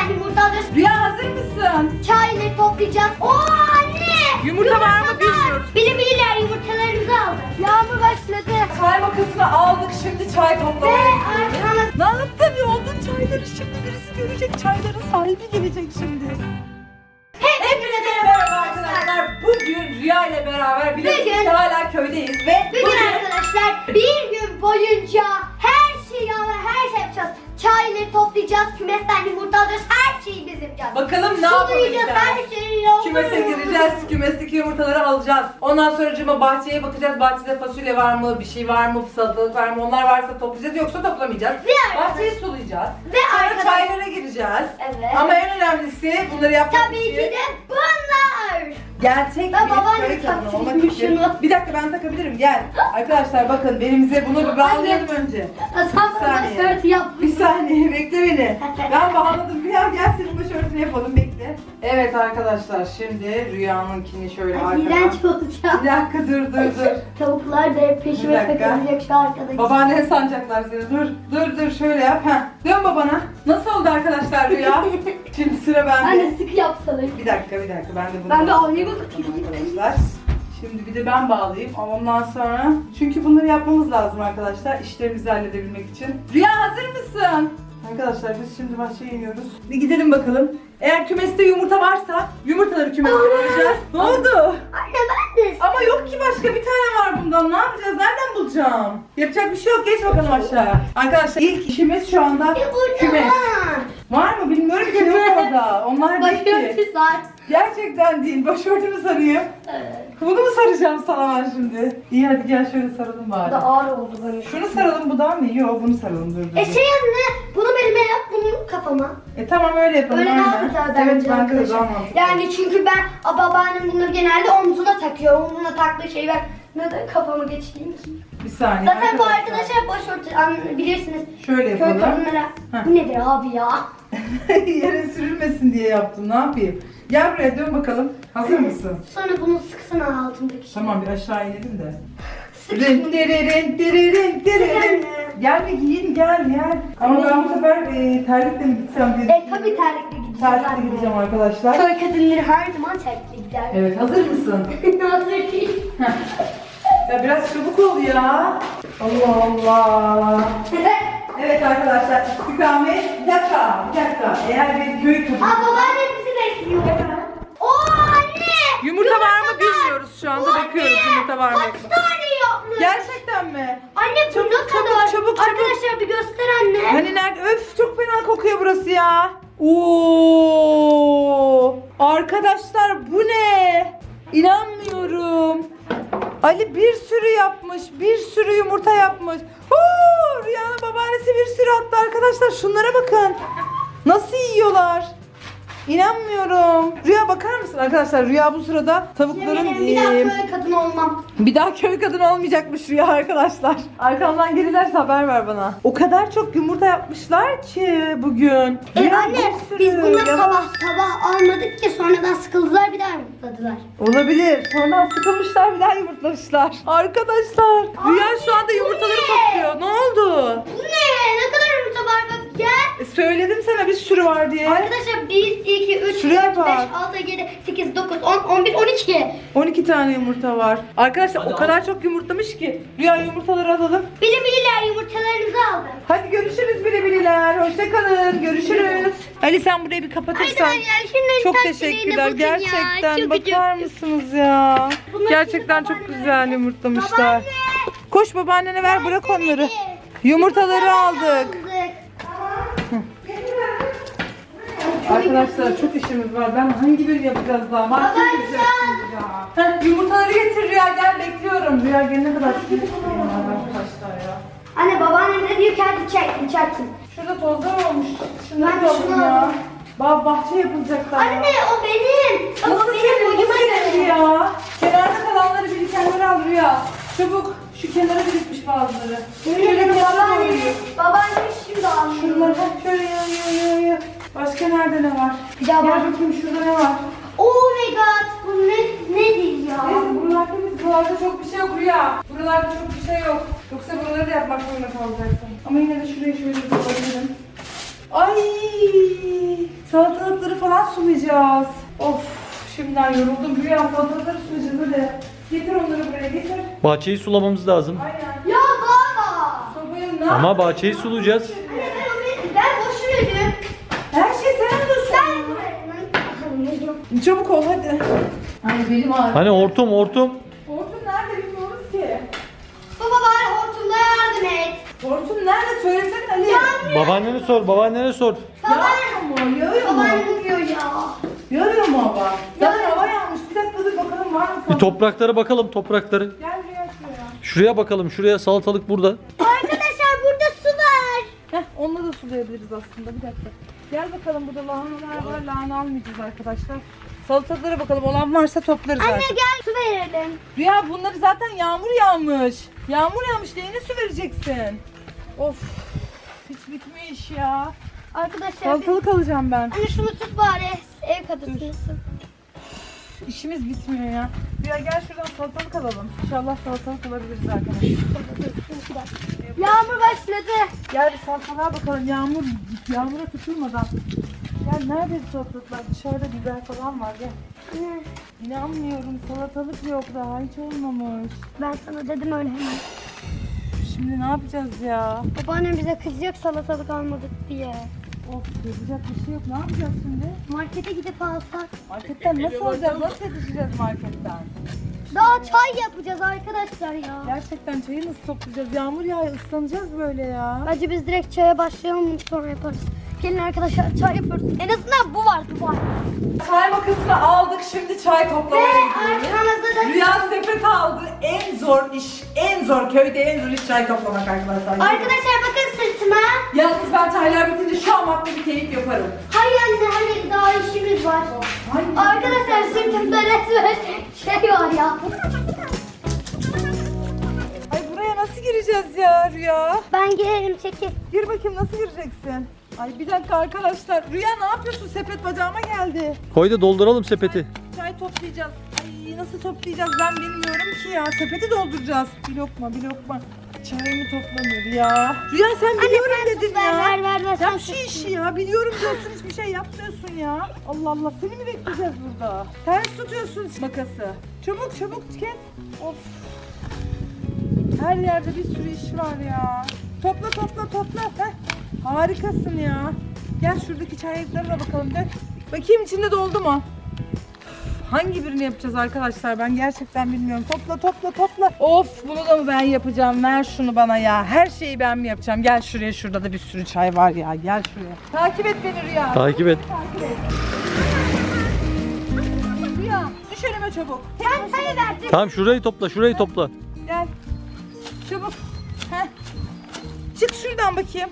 Kümesten yumurta alacağız. Rüya hazır mısın? Çayları toplayacağız. Oo anne! Yumurta var mı bilmiyoruz. Bili bililer yumurtalarımızı aldı. Yağmur başladı. Çay makasını aldık şimdi çay Ve toplamaya gidiyoruz. arkana Ne yaptın yoldun çayları şimdi birisi görecek çayların sahibi gelecek şimdi. Hepinize merhaba arkadaşlar. Bugün Rüya ile beraber biliyorsunuz Bugün- ki hala köydeyiz ve Bugün arkadaşlar bir gün boyunca Toplayacağız, kümesten yumurta alacağız, her şeyi biz yapacağız. bakalım ne yapabileceğiz. her şeyi yapacağız. Kümese gireceğiz, kümesteki yumurtaları alacağız. Ondan sonra cıma bahçeye bakacağız. Bahçede fasulye var mı, bir şey var mı, salatalık var mı? Onlar varsa toplayacağız yoksa toplamayacağız. Ve Bahçeyi sulayacağız. Ve Sonra arkadaş- çaylara gireceğiz. Evet. Ama en önemlisi bunları yapmak Tabii için ki de bunlar. gerçek Ben bir babaannem köy kadını olmak için. şunu. Bir dakika ben takabilirim gel. Arkadaşlar bakın belimize bunu bir bağlayalım önce. Hasan bana saniye. Bir saniye beni. Ben bağladım Rüya gel senin başörtünü yapalım bekle. Evet arkadaşlar şimdi Rüya'nınkini şöyle Ay, arkana. İğrenç olacak. Bir dakika dur dur dur. Tavuklar da hep Bir peşime dakika. takılacak şu arkadaki. Babaannen sancaklar seni. Dur dur dur şöyle yap. Heh. Dön babana. Nasıl oldu arkadaşlar Rüya? Şimdi sıra bende. Anne sıkı yapsalar. Bir dakika bir dakika ben de bunu Ben anneye bakayım. arkadaşlar. Şimdi bir de ben bağlayayım. Ondan sonra çünkü bunları yapmamız lazım arkadaşlar işlerimizi halledebilmek için. Rüya hazır mısın? Arkadaşlar biz şimdi bahçeye iniyoruz. Bir gidelim bakalım. Eğer kümeste yumurta varsa yumurtaları kümeste koyacağız. Ne oldu? Anne ben de. Ama yok ki başka bir tane var bundan. Ne yapacağız? Nereden bulacağım? Yapacak bir şey yok. Geç bakalım aşağıya. Arkadaşlar ilk işimiz şu anda kümes. Var mı bilmiyorum ki yok orada. Onlar değil ki. Başörtüsü var. Gerçekten değil. Başörtümü sarayım. Bunu mu saracağım sana ben şimdi? İyi hadi gel şöyle saralım Bu bari. da ağır oldu böyle. Şunu saralım bu daha mı? Yok bunu saralım dur dur. E dur. şey anne bunu bunu kafama. E tamam öyle yapalım. Öyle aynen. daha güzel bence Evet bence de arkadaşlar. daha mantıklı. Yani çünkü ben a, babaannem bunları genelde omzuna takıyor. Omzuna taktığı şeyi ben neden kafama geçireyim ki? Bir saniye. Zaten bu arkadaşlar başörtü an- bilirsiniz. Şöyle Köy yapalım. kadınlara. Heh. Bu nedir abi ya? Yere sürülmesin diye yaptım. Ne yapayım? Gel buraya dön bakalım. Hazır mısın? Sonra bunu sıksana altındaki. Tamam bir aşağı inelim de. Sık. Gel bir giyin gel gel. Ama ben bu sefer e, terlikle mi gitsem diye E tabi terlikle gideceğiz. Terlikle gideceğim arkadaşlar. Köy kadınları her zaman terlikle gider. Evet hazır mısın? Hazır değil. Ya biraz çabuk ol ya. Allah Allah. Evet arkadaşlar istikamet bir dakika bir dakika. Eğer bir köy kadını... Aa babaannem bizi bekliyor. Oo anne. Yumurta var mı bilmiyoruz şu anda bakıyoruz yumurta var mı. Yapmış? Gerçekten mi? Anne bu Çabuk, ne çabuk, kadar? çabuk, çabuk. Arkadaşlar bir göster anne. Hani nerede? Öf çok fena kokuyor burası ya. Oo! Arkadaşlar bu ne? İnanmıyorum. Ali bir sürü yapmış. Bir sürü yumurta yapmış. Oo! Rüyanın babaannesi bir sürü attı arkadaşlar. Şunlara bakın. Nasıl yiyorlar? İnanmıyorum. Rüya bakar mısın arkadaşlar? Rüya bu sırada tavukların Eminim bir daha eee, köy kadını olmam. bir daha köy kadını olmayacakmış Rüya arkadaşlar. Arkamdan gelirlerse haber ver bana. O kadar çok yumurta yapmışlar ki bugün. E Rüya anne bir sürü. biz bunları Ya- sabah sabah almadık ki sonradan sıkıldılar bir daha yumurtladılar. Olabilir. Sonradan sıkılmışlar bir daha yumurtlamışlar. Arkadaşlar Rüya şu anda yumurtaları topluyor. Ne oldu? Bu ne? Ne kadar gel. E, söyledim sana bir sürü var diye. Arkadaşlar 1, 2, 3, 4, 5, Şuraya bak. 6, 7, 8, 9, 10, 11, 12. 12 tane yumurta var. Arkadaşlar o kadar çok yumurtlamış ki. Rüya yumurtaları alalım. Bili bililer yumurtalarımızı aldı. Hadi görüşürüz bile bileler. Hoşçakalın. Görüşürüz. Ali sen burayı bir kapatırsan. Arkadaşlar Çok teşekkürler. bakın ya. Gerçekten Çok bakar mısınız ya? Bunları Gerçekten şimdi çok güzel yumurtlamışlar. Babaanne. Koş babaannene ver bırak onları. Yumurtaları aldık. aldık. Arkadaşlar çok işimiz var. Ben hangi birini yapacağız daha? Gideceğiz şimdi ya. Heh, yumurtaları getir Rüya gel bekliyorum. Rüya gelene kadar şu arkadaşlar ya. Anne babaannem de diyor ki hadi çekin çekin. Şurada tozlar olmuş. Şunları Ben da şunu alayım ya. alayım. Bah bahçe yapılacak daha. Anne o benim. Bak, Nasıl o benim senin? boyuma senin göre. ya? Kenarda kalanları birikenleri al Rüya. Çabuk. Şu kenara birikmiş bazıları. Şöyle Şöyle kenara babaannem, koyuyor. babaannem şimdi Şunları alıyor. hep şöyle yayıyor yayıyor. Başka nerede ne var? Bir daha Gel bak. bakayım şurada ne var? Oh my god bu ne nedir ya? Neyse buralarda biz buralarda çok bir şey yok Rüya. Buralarda çok bir şey yok. Yoksa buraları da yapmak zorunda kalacaktım. Ama yine de şurayı şöyle bir koyabilirim. Ay! Salatalıkları falan sulayacağız. Of şimdiden yoruldum. Rüya salatalıkları sulayacağız hadi. Getir onları buraya getir. Bahçeyi sulamamız lazım. Aynen. Ya baba. Sobayı ne Ama bahçeyi sulayacağız. Anne ben onu ben boşu veriyorum. Her şey sen alıyorsun. Ben Çabuk ol hadi. Ay benim ağrım. Hani hortum hortum. Hortum nerede bilmiyoruz ki. Baba bari hortumda yardım et. Hortum nerede söylesene Ali. Babaannene sor babaannene sor. Yağıyor mu? Yağıyor mu? Babaannem uyuyor ya. Yağıyor mu hava? Zaten hava yağmış. Bir dakika dur bakalım var mı? Bir topraklara bakalım toprakları. Gel buraya şuraya. Şuraya bakalım şuraya salatalık burada. Arkadaşlar burada su var. Heh, onunla da sulayabiliriz aslında. Bir dakika. Gel bakalım burada lahanalar var. Lahana almayacağız arkadaşlar. Salatalıklara bakalım. Olan varsa toplarız Anne artık. gel su verelim. Rüya bunları zaten yağmur yağmış. Yağmur yağmış. Neyine su vereceksin? Of. Hiç bitmiş ya. Arkadaşlar biz... Salatalık alacağım ben. Anne şunu tut bari. Ev kadınsın. İşimiz bitmiyor ya. Rüya gel şuradan salatalık alalım. İnşallah salatalık alabiliriz arkadaşlar. Yağmur başladı. Gel bir salatalığa bakalım. Yağmur, yağmura tutulmadan. Gel nerede bu salatalıklar? Dışarıda biber falan var. Gel. Anne, İnanmıyorum salatalık yok daha hiç olmamış. Ben sana dedim öyle hemen. Şimdi ne yapacağız ya? Babaannem bize kızacak salatalık almadık diye. Of yapacak bir şey yok. Ne yapacağız şimdi? Markete gidip alsak. Marketten nasıl alacağız? Nasıl yetişeceğiz marketten? Daha çay yapacağız arkadaşlar ya. Gerçekten çayı nasıl toplayacağız? Yağmur yağıyor ıslanacağız böyle ya. Bence biz direkt çaya başlayalım sonra yaparız. Gelin arkadaşlar çay yapıyoruz. En azından bu var bu var. Çay makasını aldık şimdi çay toplamaya gidiyoruz. da Rüya sepet aldı. En zor iş, en zor köyde en zor iş çay toplamak arkadaşlar. Arkadaşlar bakın sırtıma. Yalnız ben çaylar bitince şu an bir keyif yaparım. Hayır anne hayır daha işimiz var. Ay, Arkadaşlar sırtımda resmen şey var ya. Ay buraya nasıl gireceğiz ya Rüya? Ben girerim çekil. Gir bakayım nasıl gireceksin? Ay bir dakika arkadaşlar. Rüya ne yapıyorsun? Sepet bacağıma geldi. Koy da dolduralım sepeti. Çay toplayacağız. Ay nasıl toplayacağız ben bilmiyorum ki ya. Sepeti dolduracağız. Bir lokma bir lokma. Çayımı toplanır ya. Rüya sen biliyorum sen dedin ver, ya. ver, ver, ver, sen Yap şu işi ya. Biliyorum diyorsun hiçbir şey yapmıyorsun ya. Allah Allah seni mi bekleyeceğiz burada? Ters tutuyorsun makası. Çabuk çabuk kes. Of. Her yerde bir sürü iş var ya. Topla topla topla. Heh. Harikasın ya. Gel şuradaki çaylıklarına bakalım dök. Bakayım içinde doldu mu? Hangi birini yapacağız arkadaşlar ben gerçekten bilmiyorum. Topla topla topla. Of bunu da mı ben yapacağım? Ver şunu bana ya. Her şeyi ben mi yapacağım? Gel şuraya şurada da bir sürü çay var ya. Gel şuraya. Takip et beni Rüya. Takip et. Takip et. Rüya düş önüme çabuk. Sen çayı verdin. Tamam şurayı topla şurayı topla. Gel. Çabuk. Heh. Çık şuradan bakayım.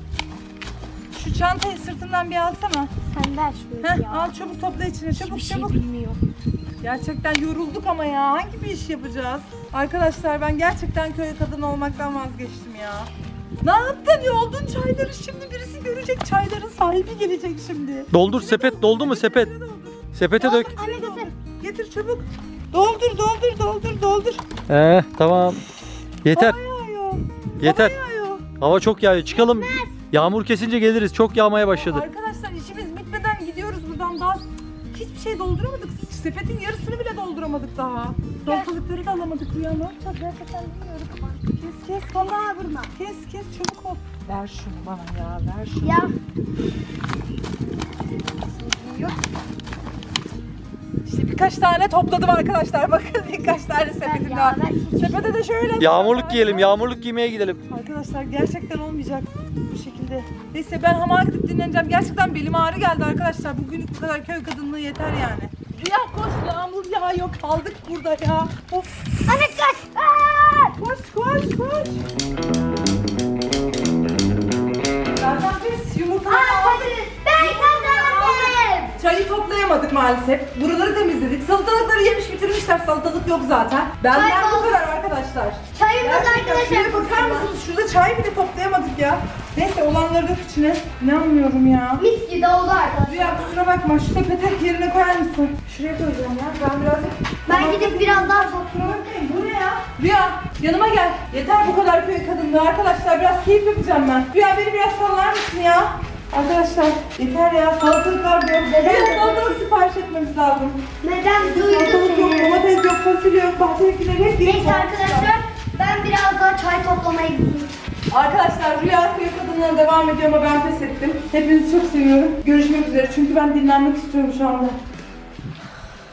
Şu çantayı sırtından bir alsana. Sen ver şunu Heh, ya. al çabuk topla içine çabuk Bir şey çabuk. bilmiyor. Gerçekten yorulduk ama ya. Hangi bir iş yapacağız? Arkadaşlar ben gerçekten köy kadını olmaktan vazgeçtim ya. Ne yaptın? Yoldun çayları şimdi birisi görecek. Çayların sahibi gelecek şimdi. Doldur sepet doldu mu sepet? Sepete dök. Anne götür. Getir çabuk. Doldur doldur doldur doldur. Ee, tamam. Yeter. Hava yağıyor. Yeter. Hava yağıyor. Hava çok yağıyor. Çıkalım. Yağmur kesince geliriz. Çok yağmaya başladı. Arkadaşlar işimiz bitmeden gidiyoruz buradan daha hiçbir şey dolduramadık. Sepetin yarısını bile dolduramadık daha. Doltalıkları da alamadık Rüya ne yapacağız gerçekten bilmiyorum. Kes kes vallahi vurma. Kes kes çabuk ol. Ver şunu bana ya ver şunu. Ya İşte birkaç tane topladım arkadaşlar. Bakın birkaç tane sepetim var. Sepete de şöyle. Yağmurluk giyelim. Yağmurluk giymeye gidelim. Arkadaşlar gerçekten olmayacak bu şekilde. Neyse ben hamağa gidip dinleneceğim. Gerçekten belim ağrı geldi arkadaşlar. Bugünlük bu kadar köy kadınlığı yeter yani. Rüya koş yağmur yağıyor kaldık burada ya. Of anne kaç. Aa! koş koş koş. Zaten biz yumurtaları aldık. Ben kazandım. Çayı toplayamadık maalesef. Buraları temizledik. Salatalıkları yemiş bitirmişler. Salatalık yok zaten. Benden bu kadar arkadaşlar. Çayımız Gerçekten arkadaşlar. şuraya bakar mısınız? Şurada çay bile toplayamadık ya. Neyse olanları dök içine. İnanmıyorum ya. Mis gibi oldu arkadaşlar. Rüya kusura bakma şu sepete yerine koyar mısın? Şuraya koyacağım ya. Ben birazcık... Ben gidip biraz daha topluyorum. Bu ne ya? Rüya yanıma gel. Yeter bu kadar köy kadınlığı arkadaşlar biraz keyif yapacağım ben. Rüya beni biraz sallar mısın ya? Arkadaşlar yeter ya salatalıklar diyor. Rüya salatalık sipariş etmemiz lazım. Neden Salatalık yok, domates yok, fasulye yok, bahçedekileri hep yedik. Neyse arkadaşlar ben biraz daha çay toplamaya gidiyorum. Arkadaşlar Rüya Köy Kadınlığı'na devam ediyor ama ben pes ettim. Hepinizi çok seviyorum. Görüşmek üzere çünkü ben dinlenmek istiyorum şu anda.